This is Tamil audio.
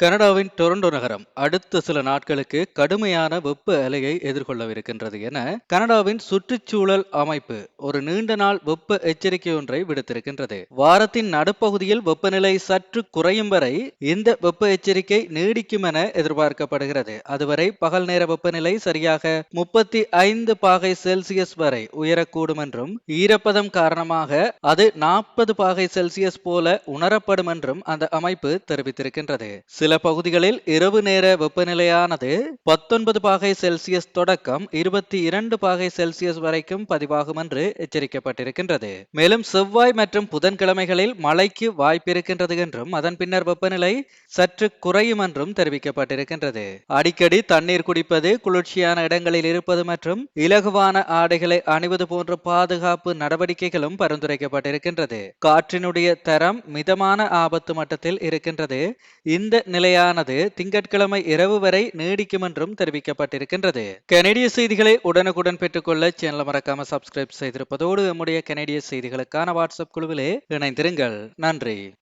கனடாவின் டொரண்டோ நகரம் அடுத்த சில நாட்களுக்கு கடுமையான வெப்ப அலையை எதிர்கொள்ளவிருக்கின்றது என கனடாவின் சுற்றுச்சூழல் அமைப்பு ஒரு நீண்ட நாள் வெப்ப எச்சரிக்கை ஒன்றை விடுத்திருக்கின்றது. வாரத்தின் நடுப்பகுதியில் வெப்பநிலை சற்று குறையும் வரை இந்த வெப்ப எச்சரிக்கை நீடிக்கும் என எதிர்பார்க்கப்படுகிறது. அதுவரை பகல் நேர வெப்பநிலை சரியாக முப்பத்தி ஐந்து பாகை செல்சியஸ் வரை உயரக்கூடும் என்றும் ஈரப்பதம் காரணமாக அது நாற்பது பாகை செல்சியஸ் போல உணரப்படும் என்றும் அந்த அமைப்பு தெரிவித்திருக்கின்றது. சில பகுதிகளில் இரவு நேர வெப்பநிலையானது பத்தொன்பது பாகை செல்சியஸ் தொடக்கம் இருபத்தி இரண்டு பாகை செல்சியஸ் வரைக்கும் பதிவாகும் என்று எச்சரிக்கப்பட்டிருக்கின்றது. மேலும் செவ்வாய் மற்றும் புதன்கிழமைகளில் மழைக்கு வாய்ப்பிருக்கின்றது என்றும் அதன் பின்னர் வெப்பநிலை சற்று குறையும் என்றும் தெரிவிக்கப்பட்டிருக்கின்றது. அடிக்கடி தண்ணீர் குடிப்பது குளிர்ச்சியான இடங்களில் இருப்பது மற்றும் இலகுவான ஆடைகளை அணிவது போன்ற பாதுகாப்பு நடவடிக்கைகளும் பரிந்துரைக்கப்பட்டிருக்கின்றது. காற்றினுடைய தரம் மிதமான ஆபத்து மட்டத்தில் இருக்கின்றது. இந்த நிலையானது திங்கட்கிழமை இரவு வரை நீடிக்கும் என்றும் தெரிவிக்கப்பட்டிருக்கின்றது. கனடிய செய்திகளை உடனுக்குடன் பெற்றுக்கொள்ள சேனலை மறக்காம சப்ஸ்கிரைப் செய்திருப்பதோடு நம்முடைய கனடிய செய்திகளுக்கான வாட்ஸ்அப் குழுவிலே இணைந்திருங்கள். நன்றி.